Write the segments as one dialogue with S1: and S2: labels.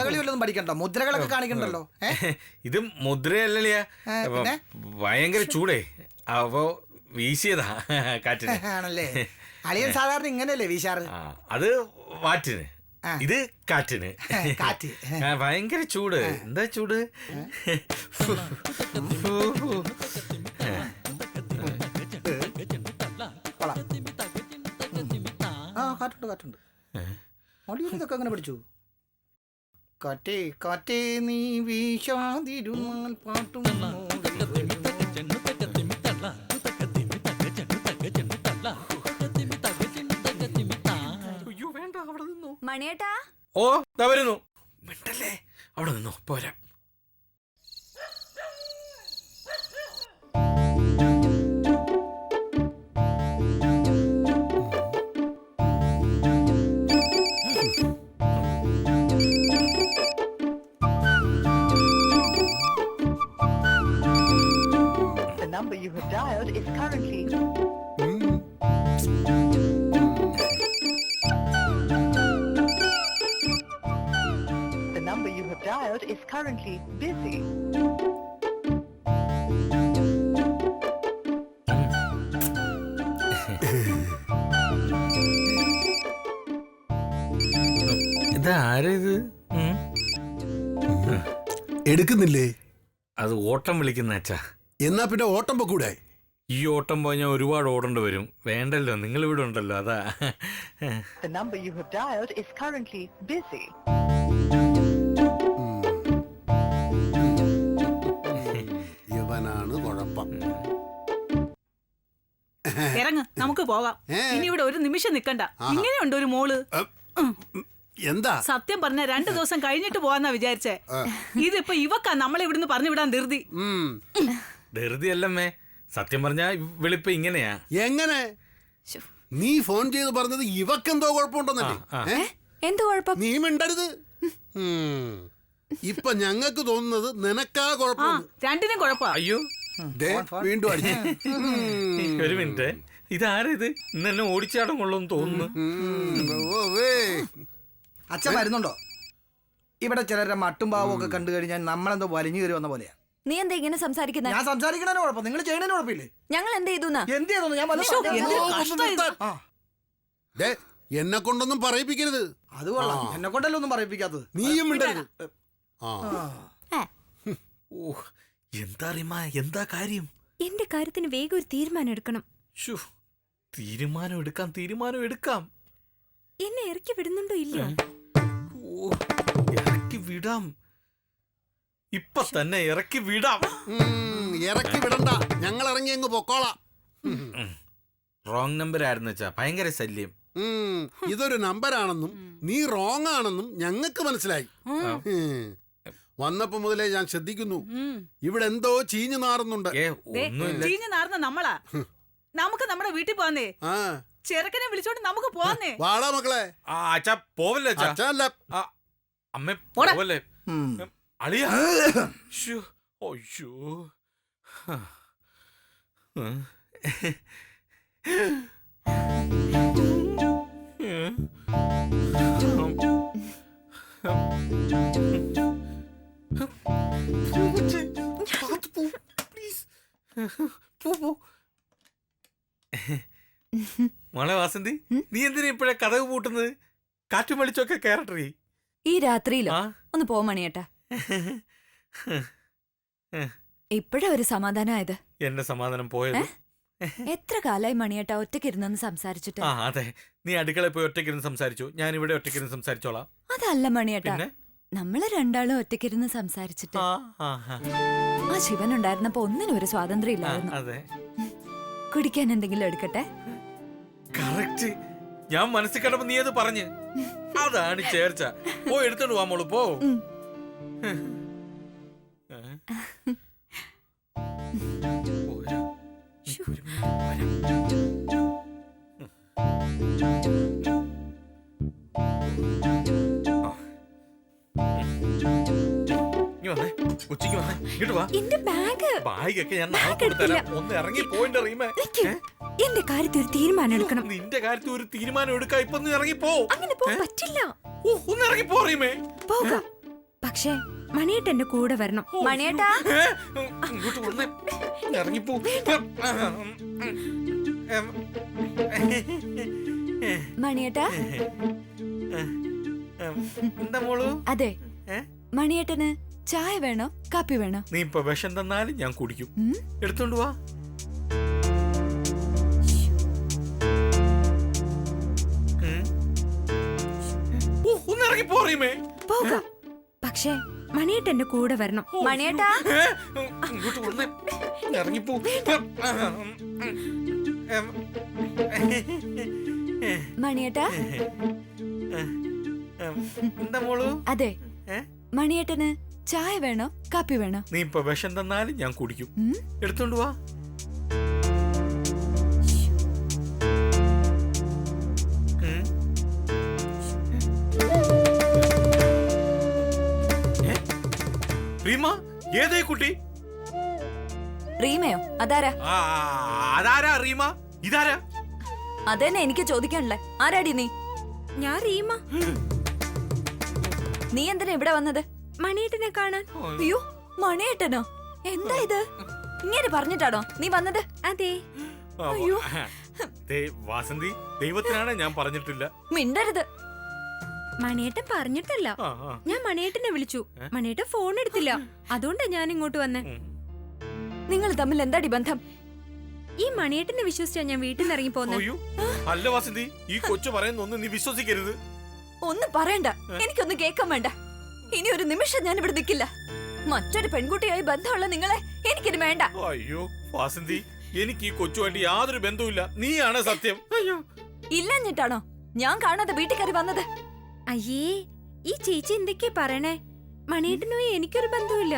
S1: കഥകളി വല്ലതും പഠിക്കണ്ടോ? മുദ്രകളൊക്കെ കാണിക്കണ്ടല്ലോ?
S2: ഇത്
S1: മുദ്രയല്ലേ?
S2: ഭയങ്കര ചൂടേ. അപ്പോ വീശിയതാ കാറ്റിന്.
S1: ആണല്ലേ? അളിയൻ സാധാരണ ഇങ്ങനെയല്ലേ വീശാറ്?
S2: അത് വാറ്റിന്. ഇത് കാറ്റിന്.
S1: കാറ്റ്.
S2: ഭയങ്കര ചൂട്. എന്താ ചൂട്.
S1: ആ കാറ്റുണ്ട് കാറ്റുണ്ട്. ഒടിയൻ ഇതൊക്കെ അങ്ങനെ പഠിച്ചു? കാറ്റേ കാറ്റേ നീ വീശാതിരുന്നാൽ പാട്ടും
S2: അയ്യോ വേണ്ട അവിടെ നിന്നു.
S3: മണിയേട്ടാ?
S2: ഓ ദാ വരുന്നു. മിണ്ടല്ലേ? അവിടെ നിന്നോ പോരാ.
S4: Number you have dialed is currently The number you have dialed is currently busy.
S5: എടുക്കുന്നില്ലേ
S2: അത് ഓട്ടം വിളിക്കുന്ന അച്ഛാ
S5: എന്നാ പിന്നെ ഓട്ടം പൊക്കൂടെ?
S2: ഈ ഓട്ടം പോയി ഞാൻ ഒരുപാട് ഓടേണ്ടി വരും. വേണ്ടല്ലോ നിങ്ങൾ ഇവിടെ ഉണ്ടല്ലോ അതാ.
S4: The number you have dialed is currently busy.
S5: ഇവനാണ് കുഴപ്പം.
S6: ഇറങ്ങ് നമുക്ക് പോകാം.
S5: ഏ.
S6: ഇനി ഇവിടെ ഒരു നിമിഷം നിക്കണ്ട. ഇങ്ങനെയുണ്ട് ഒരു മോൾ.
S5: എന്താ?
S6: സത്യം പറഞ്ഞ രണ്ടു ദിവസം കഴിഞ്ഞിട്ട് പോവാന്നാ വിചാരിച്ചേ. ഇതിപ്പോ ഇവക്കാ നമ്മളെ ഇവിടുന്ന് പറഞ്ഞു വിടാൻ ധൃതി.
S5: ഉം.
S2: ധൃതിയല്ലമ്മേ. സത്യം പറഞ്ഞ വെളുപ്പ് ഇങ്ങനെയാ.
S5: എങ്ങനെ? നീ ഫോൺ ചെയ്ത് പറഞ്ഞത് ഇവക്കെന്തോ കുഴപ്പമുണ്ടെന്നല്ലേ
S2: ആ.
S5: ഏ?
S3: എന്ത് കുഴപ്പം?
S5: നീ മിണ്ടരുത്. ഉം. ഇപ്പൊ ഞങ്ങൾക്ക് തോന്നുന്നത് നിനക്കാ
S6: ആ
S5: കുഴപ്പം
S6: രണ്ടിനും
S2: അയ്യോ.
S5: വീണ്ടും അടിച്ചു.
S2: ഒരു മിനിറ്റ്. ഇതാരാ ഇത്? ഇന്ന് എന്നെ ഓടിച്ചാടം കൊള്ളും തോന്നുന്നു.
S5: ഉം.
S1: അച്ഛൻ വരുന്നുണ്ടോ? ഇവിടെ ചിലരുടെ മട്ടും പാവവും ഒക്കെ കണ്ടു കഴിഞ്ഞാൽ നമ്മളെന്തോ വലിഞ്ഞു കയറി വന്ന പോലെയാ.
S3: നീ എന്താ ഇങ്ങനെ സംസാരിക്കുന്നത്
S1: ഞാൻ സംസാരിക്കണതിന് കുഴപ്പം. നിങ്ങൾ ചെയ്യണതിന് കുഴപ്പമില്ലേ?
S3: ഞങ്ങൾ എന്ത് ചെയ്തു
S1: എന്ത് ചെയ്തു ഞാൻ വല്ല-
S6: ശ്ശോ, എന്ത്.
S1: ആ.
S5: ദേ, എന്നെ കൊണ്ടൊന്നും പറയിപ്പിക്കരുത്.
S1: അത് കൊള്ളാം. എന്നെ കൊണ്ടല്ലോ ഒന്നും പറയിപ്പിക്കാത്തത്.
S5: നീയും മിണ്ടരുത്. ആ.
S2: ഓ എന്താ റിമാ എന്താ കാര്യം?
S3: എന്റെ കാര്യത്തിന് വേഗം ഒരു തീരുമാനം എടുക്കണം.
S2: ശ്ശോ, തീരുമാനം എടുക്കാം തീരുമാനം എടുക്കാം.
S3: എന്നെ ഇറക്കി വിടുന്നുണ്ടോ ഇല്ല
S2: ഓ ഇറക്കി വിടാം. ഇപ്പൊ തന്നെ ഇറക്കി വിടാം.
S5: ഇറക്കി വിടണ്ട. ഞങ്ങൾ ഇറങ്ങി അങ്ങ് പൊക്കോളാം.
S2: റോങ് നമ്പർ ആയിരുന്നു വെച്ചാ ഭയങ്കര ശല്യം.
S5: ഇതൊരു നമ്പർ ആണെന്നും നീ റോങ് ആണെന്നും ഞങ്ങൾക്ക് മനസ്സിലായി. വന്നപ്പോ മുതലേ ഞാൻ ശ്രദ്ധിക്കുന്നു. ഇവിടെ എന്തോ ചീഞ്ഞു നാറുന്നുണ്ട്.
S2: ചീഞ്ഞു
S6: നാറുന്ന
S2: ഒന്നുമില്ല.
S6: ചീഞ്ഞ് നാർന്ന നമ്മളാ. നമുക്ക് നമ്മുടെ വീട്ടിൽ പോവാന്നേ.
S5: ആ.
S6: ചെറുക്കനെ വിളിച്ചോണ്ട് നമുക്ക് പോവാന്നേ.
S5: വാടാ മക്കളെ.
S2: ആ അച്ഛാ പോവല്ലേ അച്ഛാ?
S5: അച്ഛല്ല
S2: ആ, അമ്മ പോവല്ലേ. അളിയ അയ്യോ പോ. മോളെ വാസന്തി നീ എന്തിനാ ഇപ്പഴേ കഥക് പൂട്ടുന്നത്? കാറ്റും വെളിച്ചൊക്കെ കയറട്ടേ
S3: ഈ രാത്രിയിലോ? ഒന്ന് പോ മണിയേട്ടാ. ഇപ്പഴാ ഒരു സമാധാനമായത്
S2: എന്റെ സമാധാനം പോയത്?
S3: എത്ര കാലായി മണിയേട്ടാ ഒറ്റക്കിരുന്നെന്ന് സംസാരിച്ചിട്ട്?
S2: ആ അതെ. നീ അടുക്കളയിൽ പോയി ഒറ്റക്കിരുന്ന് സംസാരിച്ചു. ഞാൻ ഇവിടെ ഒറ്റക്കിരുന്ന് സംസാരിച്ചോളാം.
S3: അതല്ല മണിയേട്ടാ.
S2: പിന്നെ?
S3: നമ്മൾ രണ്ടാളും ഒറ്റക്കിരുന്ന് സംസാരിച്ചിട്ട്.
S2: ആ ആ ആ.
S3: ആ ശിവൻ ഉണ്ടായിരുന്നപ്പോ ഒന്നിനും ഒരു സ്വാതന്ത്ര്യം
S2: ആ,
S3: ഇല്ലായിരുന്നു.
S2: അതെ.
S3: കുടിക്കാൻ എന്തെങ്കിലും എടുക്കട്ടെ?
S2: കറക്റ്റ്. ഞാൻ മനസ്സിൽ കണ്ടപ്പോ നീ അത് പറഞ്ഞ്. അതാണ് ചേർച്ച. പോ എടുത്തോണ്ട് വാ മോൾ പോ.
S3: ഉം.
S2: ഉച്ചയ്ക്ക് വന്നേ ഇങ്ങോട്ട് വാ.
S3: എന്റെ ബാഗ്.
S2: ബാഗൊക്കെ ഞാൻ നാളെ കൊടുത്തരാം. ഒന്ന് ഇറങ്ങി പോയിന്റ്
S3: എന്റെ കാര്യത്തിൽ ഒരു തീരുമാനം എടുക്കണം.
S2: നിന്റെ കാര്യത്തിൽ ഒരു തീരുമാനം എടുക്കാം. ഇപ്പൊ ഒന്ന് ഇറങ്ങി പോ.
S3: അങ്ങനെ പോകാൻ പറ്റില്ല.
S2: ഓ, ഒന്ന് ഇറങ്ങി പോ റീമേ.
S3: പോകാം.
S7: പക്ഷേ മണിയേട്ട എന്റെ കൂടെ വരണം.
S3: മണിയേട്ടാ?
S2: ഇങ്ങോട്ട് വന്നേ. ഇറങ്ങിപ്പോ.
S3: മണിയേട്ടാ?
S2: എന്താ മോളു?
S3: അതെ? മണിയേട്ടന് ചായ വേണോ? കാപ്പി വേണോ?
S2: നീ ഇപ്പൊ വിഷം തന്നാലും ഞാൻ കുടിക്കും? എടുത്തോണ്ട് വാ. ഒന്നിറങ്ങി ഓ, ഒന്ന് ഇറങ്ങി പോറിയുമേ
S7: പോകാം. പക്ഷേ മണിയേട്ട എന്റെ കൂടെ വരണം.
S3: മണിയേട്ടാ?
S2: ഇങ്ങോട്ട് വന്നേ. ഇറങ്ങിപ്പോ.
S3: മണിയേട്ടാ?
S2: എന്താ മോളു?
S3: അതെ? മണിയേട്ടന് ചായ വേണോ? കാപ്പി വേണോ?
S2: നീ ഇപ്പൊ വിഷം തന്നാലും ഞാൻ കുടിക്കും? എടുത്തോണ്ട് വാ. റീമ? ഏതേ കുട്ടി?
S3: റീമയോ? അതാരാ?
S2: ആ, അതാരാ റീമ? ഇതാരാ?
S3: അതന്നെ എനിക്ക് ചോദിക്കാനുള്ളേ. ആരാടി നീ?
S7: ഞാൻ റീമ.
S3: നീ എന്തിനാ ഇവിടെ വന്നത്?
S7: മണിയേട്ടനെ കാണാൻ.
S3: അയ്യോ മണിയേട്ടനോ? എന്താ ഇത്? ഇങ്ങനെ പറഞ്ഞിട്ടാണോ നീ വന്നത്?
S7: അതെ.
S2: ആ,
S3: അയ്യോ.
S2: ദേ, വാസന്തി ദൈവത്തിനാണ് ഞാൻ പറഞ്ഞിട്ടില്ല.
S3: മിണ്ടരുത്.
S7: മണിയേട്ടൻ പറഞ്ഞിട്ടല്ല. ഞാൻ മണിയേട്ടനെ വിളിച്ചു. മണിയേട്ടൻ ഫോൺ എടുത്തില്ല. അതുകൊണ്ടാ ഞാൻ ഇങ്ങോട്ട് വന്നേ.
S3: നിങ്ങൾ തമ്മിൽ എന്താടി ബന്ധം?
S7: ഈ മണിയേട്ടനെ വിശ്വസിച്ചാ ഞാൻ വീട്ടിൽ നിന്ന് ഇറങ്ങി പോന്നെ.
S2: അല്ല വാസന്തി ഈ കൊച്ചു പറയുന്ന ഒന്നും നീ വിശ്വസിക്കരുത്.
S3: ഒന്നും പറയണ്ട. എനിക്കൊന്നും കേൾക്കാൻ വേണ്ട. ഇനി ഒരു നിമിഷം ഞാൻ ഇവിടെ നിൽക്കില്ല മറ്റൊരു പെൺകുട്ടിയായി ബന്ധമുള്ള നിങ്ങളെ എനിക്കിത് വേണ്ട.
S2: അയ്യോ വാസന്തി എനിക്ക് ഈ കൊച്ചുമായിട്ട് യാതൊരു ബന്ധവുമില്ല. നീയാണ് സത്യം. അയ്യോ.
S3: ഇല്ലഞ്ഞിട്ടാണോ? ഞാൻ കാണാതെ വീട്ടിൽ കയറി വന്നത്.
S7: അയ്യേ ഈ ചേച്ചി എന്തൊക്കെയാ പറയണേ? മണിയേട്ടനുമായി എനിക്കൊരു
S2: ബന്ധമില്ല.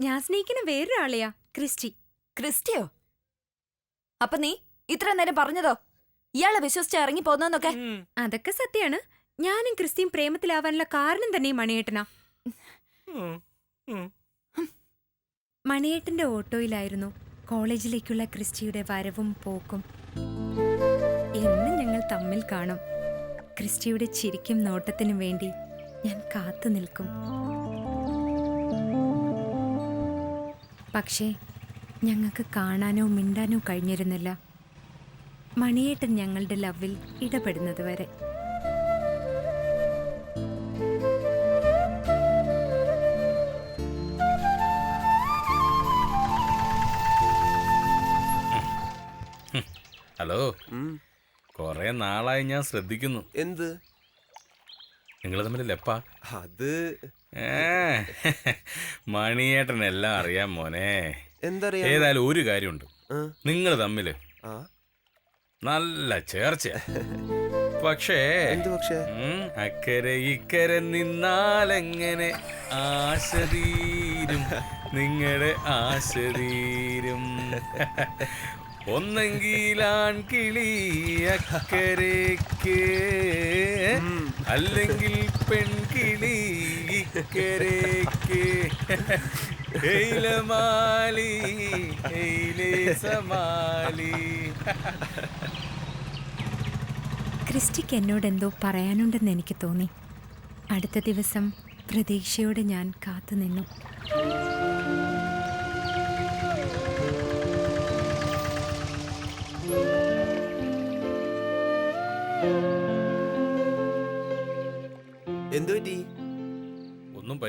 S7: ഞാൻ സ്നേഹിക്കുന്ന വേറൊരാളെയാ ക്രിസ്റ്റി.
S3: ക്രിസ്റ്റിയോ? അപ്പൊ നീ ഇത്ര നേരം പറഞ്ഞതോ? ഇയാളെ വിശ്വസിച്ച് ഇറങ്ങി പോന്നൊക്കെ
S7: അതൊക്കെ സത്യാണ്. ഞാനും ക്രിസ്റ്റിയും പ്രേമത്തിലാവാനുള്ള കാരണം തന്നെ ഈ മണിയേട്ടനാ. മണിയേട്ടന്റെ ഓട്ടോയിലായിരുന്നു കോളേജിലേക്കുള്ള ക്രിസ്റ്റിയുടെ വരവും പോക്കും. എന്നും ഞങ്ങൾ തമ്മിൽ കാണും. ക്രിസ്റ്റിയുടെ ചിരിക്കും നോട്ടത്തിനും വേണ്ടി ഞാൻ കാത്തു നിൽക്കും. പക്ഷേ ഞങ്ങൾക്ക് കാണാനോ മിണ്ടാനോ കഴിഞ്ഞിരുന്നില്ല. മണിയേട്ടൻ ഞങ്ങളുടെ ലവിൽ ഇടപെടുന്നത് വരെ.
S2: ഹലോ. കൊറേ നാളായി ഞാൻ ശ്രദ്ധിക്കുന്നു.
S8: എന്ത്?
S2: നിങ്ങൾ തമ്മിൽ ലെപ്പാ?
S8: അത്
S2: ഏ, മണിയേട്ടനെല്ലാം അറിയാം മോനെ.
S8: എന്തറിയാ?
S2: ഏതായാലും ഒരു കാര്യമുണ്ട്. നിങ്ങൾ
S8: തമ്മിൽ
S2: നല്ല ചേർച്ച പക്ഷേ
S8: പക്ഷേ?
S2: അക്കരെ ഇക്കരെ നിന്നാലെങ്ങനെ ആശരീരും നിങ്ങളുടെ ആശ തീരും കിളി ആൺകിളി അല്ലെങ്കിൽ പെൺകിളി ഇക്കരയ്ക്ക്. എയിലമാലി എയിലേ സമാലി
S7: ക്രിസ്റ്റിക്ക് എന്നോട് എന്തോ പറയാനുണ്ടെന്ന് എനിക്ക് തോന്നി. അടുത്ത ദിവസം പ്രതീക്ഷയോടെ ഞാൻ കാത്തുനിന്നു.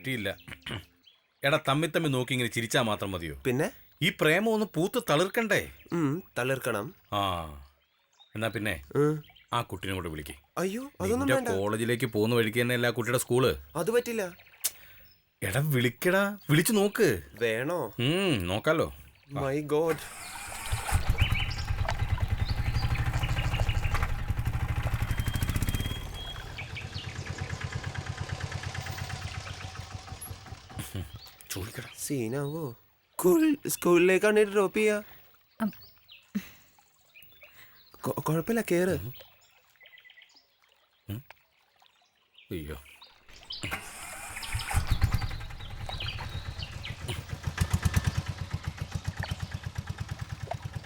S2: പറ്റിയില്ല. എടാ തമ്മി തമ്മി നോക്കി ഇങ്ങനെ ചിരിച്ചാ മാത്രം മതിയോ?
S8: പിന്നെ?
S2: ഈ പ്രേമം ഒന്ന് പൂത്ത് തളിർക്കണ്ടേ?
S8: തളിർക്കണം.
S2: ആ എന്നാ പിന്നെ ആ കുട്ടീനെ കൂടെ വിളിക്ക്.
S8: അയ്യോ അതൊന്നും വേണ്ട.
S2: കോളേജിലേക്ക് പോകുന്ന വഴിക്ക് തന്നെ അല്ല കുട്ടിയുടെ സ്കൂൾ.
S8: അത് പറ്റില്ല.
S2: എടാ വിളിക്കടാ. വിളിച്ചു നോക്ക്.
S8: വേണോ?
S2: നോക്കാലോ.
S8: മൈ ഗോഡ് സീനാവോ സ്കൂളിലേക്കാണ് ഡ്രോപ്പ് ചെയ്യാ കുഴപ്പമില്ല കേറ്
S2: അയ്യോ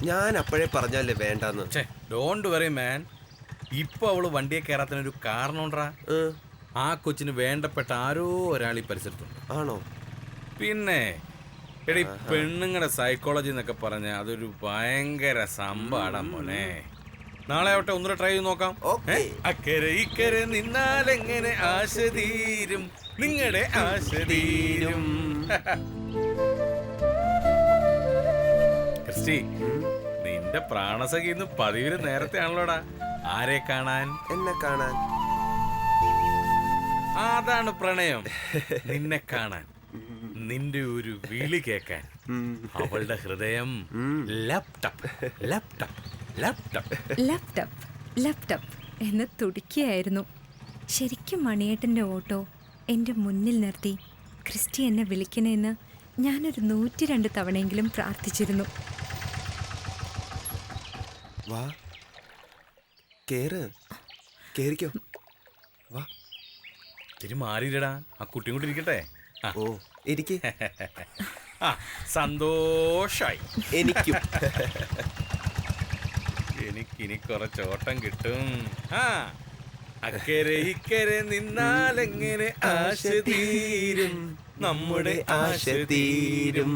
S8: ഞാൻ അപ്പോഴേ പറഞ്ഞല്ലേ വേണ്ടെന്ന്
S2: ഡോണ്ട് വെറി മാൻ ഇപ്പൊ അവൾ വണ്ടിയെ കയറാത്തതിനൊരു കാരണം ഉണ്ടാ
S8: ഉം.
S2: ആ കൊച്ചിന് വേണ്ടപ്പെട്ട ആരോ ഒരാൾ ഈ പരിസരത്തുണ്ട്.
S8: ആണോ?
S2: പിന്നെ എടി പെണ്ണുങ്ങളുടെ സൈക്കോളജി എന്നൊക്കെ പറഞ്ഞ അതൊരു ഭയങ്കര സംഭവമാണ് മോനെ. നാളെ ആവട്ടെ ഒന്നുകൂടെ ട്രൈ ചെയ്ത് നോക്കാം. ഏ? അക്കരെ ഇക്കരെ നിന്നാലെങ്ങനെ ആശ തീരും? നിങ്ങളുടെ ആശ തീരും. ക്രിസ്റ്റി നിന്റെ പ്രാണസഖി ഇന്ന് പതിവിന് നേരത്തെ ആണല്ലോടാ. ആരെ കാണാൻ?
S8: എന്നെ കാണാൻ.
S2: അതാണ് പ്രണയം. നിന്നെ കാണാൻ. നിന്റെ ഒരു വിളി കേക്കാൻ അവളുടെ ഹൃദയം laptop laptop laptop
S7: laptop laptop എന്ന് തുടിക്കുകയായിരുന്നു. ശരിക്കും മണിയേട്ടന്റെ ഓട്ടോ എന്റെ മുന്നിൽ നിർത്തി. ക്രിസ്റ്റി എന്നെ വിളിക്കണമെന്ന് ഞാനൊരു നൂറ്റി രണ്ട് തവണയെങ്കിലും പ്രാർത്ഥിച്ചിരുന്നു.
S8: വാ. കേറ്. കേറിക്കോ. വാ.
S2: തിരി മാറിയില്ലടാ. ആ കുട്ടിയും കൂടി ഇരിക്കട്ടെ.
S8: ഓ എനിക്ക്?
S2: ആ സന്തോഷായി.
S8: എനിക്കും.
S2: എനിക്കിനി കുറച്ചോട്ടം കിട്ടും. ആ അക്കരെ ഇക്കരെ നിന്നാലെങ്ങനെ ആശ തീരും? നമ്മുടെ ആശ തീരും.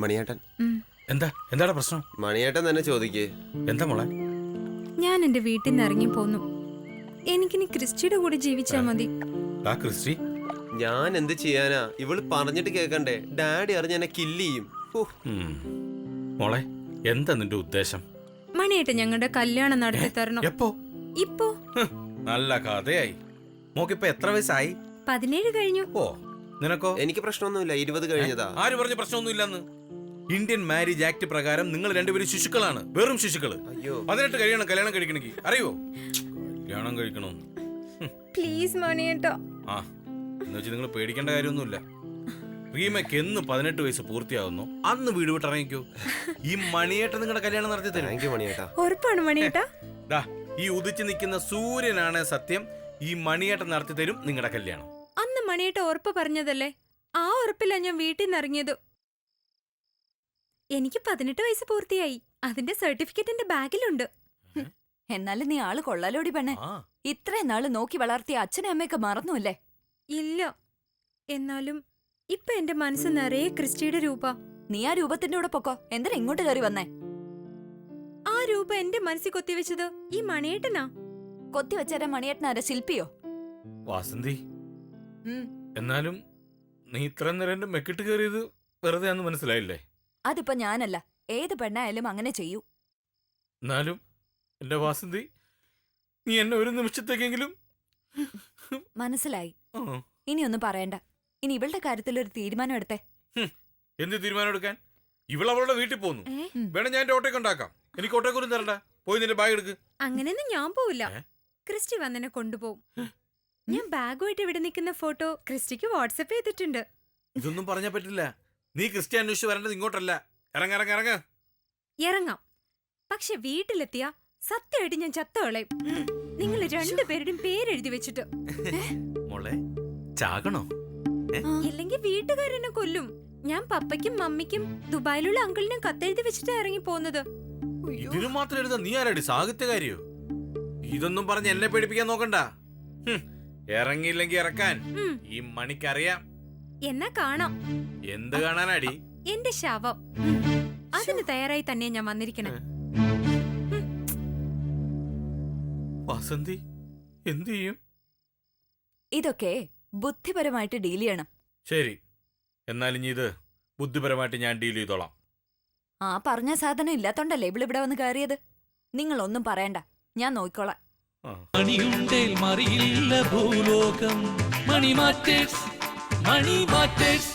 S8: മണിയേട്ടൻ.
S2: എന്താ? എന്താണ് പ്രശ്നം?
S8: മണിയേട്ടൻ തന്നെ ചോദിക്കേ.
S2: എന്താ മോളെ?
S7: ഞാൻ എന്റെ വീട്ടിൽ നിന്ന് ഇറങ്ങി പോന്നു. എനിക്കിനി ക്രിസ്റ്റിയുടെ കൂടെ ജീവിച്ചാ മതി.
S2: ആ ക്രിസ്റ്റി?
S8: ഞാൻ എന്ത് ചെയ്യാനാ? ഇവൾ പറഞ്ഞിട്ട് കേക്കണ്ടേ? ഡാഡി അറിഞ്ഞ എന്നെ കില്ല് ചെയ്യും.
S2: മോളെ എന്താ നിന്റെ ഉദ്ദേശം?
S7: മണിയേട്ടൻ ഞങ്ങളുടെ കല്യാണം നടത്തി തരണം.
S2: എപ്പോ?
S7: ഇപ്പോ?
S2: നല്ല കഥയായി. മോക്കിപ്പോ എത്ര വയസ്സായി?
S7: പതിനേഴ് കഴിഞ്ഞു.
S2: ഓ നിനക്കോ?
S8: എനിക്ക് പ്രശ്നമൊന്നുമില്ല. ഇരുപത് കഴിഞ്ഞതാ.
S2: ആര് പറഞ്ഞ പ്രശ്നമൊന്നുമില്ലെന്ന്? ഇന്ത്യൻ മാരേജ് ആക്ട് പ്രകാരം നിങ്ങൾ രണ്ടുപേരും ശിശുക്കളാണ്. വെറും ശിശുക്കൾ.
S8: അയ്യോ.
S2: പതിനെട്ട് കഴിയണം കല്യാണം കഴിക്കണമെങ്കിൽ. അറിയോ? കല്യാണം കഴിക്കണോ. പ്ലീസ്
S7: പ്ലീസ് കേട്ടോ
S2: ആ എന്ന് വെച്ചാൽ നിങ്ങൾ പേടിക്കേണ്ട കാര്യമൊന്നുമില്ല. റീമയ്ക്ക് എന്ന് പതിനെട്ട് വയസ്സ് പൂർത്തിയാവുന്നു. അന്ന് വീട് വിട്ടിറങ്ങിക്കോ ഈ മണിയേട്ട നിങ്ങളുടെ കല്യാണം നടത്തി തരും.
S7: ഉറപ്പാണ് മണിയേട്ടാ
S2: ദാ ഈ ഉദിച്ചു നിൽക്കുന്ന സൂര്യനാണ് സത്യം. ഈ മണിയേട്ട നടത്തി തരും നിങ്ങളുടെ കല്യാണം.
S7: അന്ന് മണിയേട്ട ഉറപ്പ് പറഞ്ഞതല്ലേ? ആ ഉറപ്പില്ല ഞാൻ വീട്ടിൽ നിന്ന് ഇറങ്ങിയത്. എനിക്ക് പതിനെട്ട് വയസ്സ് പൂർത്തിയായി. അതിന്റെ സർട്ടിഫിക്കറ്റ് എന്റെ ബാഗിലുണ്ട്.
S3: എന്നാലും നീ ആൾ കൊള്ളാലോടി പെണ്ണെ. ഇത്രയും നാൾ നോക്കി വളർത്തിയ അച്ഛനും അമ്മയൊക്കെ മറന്നുല്ലേ?
S7: ഇല്ല. എന്നാലും ഇപ്പൊ എന്റെ മനസ്സ് നിറയെ ക്രിസ്റ്റിയുടെ രൂപ.
S3: നീ ആ രൂപത്തിന്റെ കൂടെ പൊക്കോ. എന്തിനാ ഇങ്ങോട്ട് കയറി വന്നേ?
S7: ആ രൂപ എന്റെ മനസ്സിൽ കൊത്തിവെച്ചത് ഈ മണിയേട്ടനാ.
S3: കൊത്തി മണിയേട്ടനാരാ? ശില്പിയോ?
S2: വാസന്തി. എന്നാലും നീ ഇത്ര നേരം മെക്കിട്ട് കയറിയത് വെറുതെ മനസ്സിലായില്ലേ?
S3: അതിപ്പോ ഞാനല്ല. ഏത് പെണ്ണായാലും അങ്ങനെ ചെയ്യൂ.
S2: എന്നാലും എന്റെ വാസന്തി നീ എന്നെ ഒരു നിമിഷത്തേക്കെങ്കിലും
S3: മനസ്സിലായി. ഇനി ഒന്നും പറയണ്ട. ഇനി ഇവളുടെ കാര്യത്തിൽ ഒരു തീരുമാനം എടുത്തേ.
S2: എന്ത് തീരുമാനം എടുക്കാൻ? ഇവൾ അവളുടെ വീട്ടിൽ പോന്നു. വേണം ഞാൻ എന്റെ ഓട്ടോയ്ക്ക് ഉണ്ടാക്കാം. എനിക്ക് ഓട്ടേക്കൊന്നും തരണ്ട. പോയി നിന്റെ ബാഗ് എടുക്ക്.
S7: അങ്ങനെയൊന്നും ഞാൻ പോവില്ല. ക്രിസ്റ്റി വന്നെന്നെ കൊണ്ടുപോകും ഞാൻ ബാഗുമായിട്ട് ഇവിടെ നിൽക്കുന്ന ഫോട്ടോ ക്രിസ്റ്റിക്ക് വാട്സപ്പ് ചെയ്തിട്ടുണ്ട്.
S2: ഇതൊന്നും പറഞ്ഞാ പറ്റില്ല. നീ ക്രിസ്ത്യൻ അന്വേഷിച്ച് വരേണ്ടത് ഇങ്ങോട്ടല്ല. ഇറങ്ങ ഇറങ്ങ ഇറങ്ങ.
S7: ഇറങ്ങാം. പക്ഷെ വീട്ടിലെത്തിയ സത്യമായിട്ട് ഞാൻ ചത്തോളെ നിങ്ങൾ രണ്ടുപേരുടെയും പേരെഴുതി വെച്ചിട്ട്.
S2: മോളെ ചാകണോ?
S7: ഇല്ലെങ്കിൽ വീട്ടുകാരനെ കൊല്ലും. ഞാൻ പപ്പയ്ക്കും മമ്മിക്കും ദുബായിലുള്ള അങ്കിളിനും കത്തെഴുതി വെച്ചിട്ടാ ഇറങ്ങി പോകുന്നത്.
S2: ഇതിനു മാത്രം എഴുതാ നീ ആരാടി സാഹിത്യകാരിയോ? ഇതൊന്നും പറഞ്ഞ് എന്നെ പേടിപ്പിക്കാൻ നോക്കണ്ട. ഇറങ്ങിയില്ലെങ്കിൽ ഇറങ്ങിയില്ലെങ്കി ഇറക്കാൻ ഈ മണിക്കറിയാം.
S7: എന്നാ കാണാം.
S2: എന്ത് കാണാനാടി?
S7: എന്റെ ശവം. അതിന് തയ്യാറായി തന്നെ ഞാൻ വന്നിരിക്കണേ.
S2: വസന്തി എന്ത് ചെയ്യും?
S3: ഇതൊക്കെ ബുദ്ധിപരമായിട്ട് ഡീൽ ചെയ്യണം.
S2: ശരി. എന്നാൽ ഇനി ഇത് ബുദ്ധിപരമായിട്ട് ഞാൻ ഡീൽ ചെയ്തോളാം.
S3: ആ പറഞ്ഞ സാധനം ഇല്ലാത്തോണ്ടല്ലേ ഇവിടെ ഇവിടെ വന്ന് കയറിയത്? നിങ്ങൾ ഒന്നും പറയണ്ട. ഞാൻ നോക്കിക്കോളാം.
S9: മണിയുണ്ടേൽ മറിയില്ല ഭൂലോകം. മണി மணி மார்க்கெட்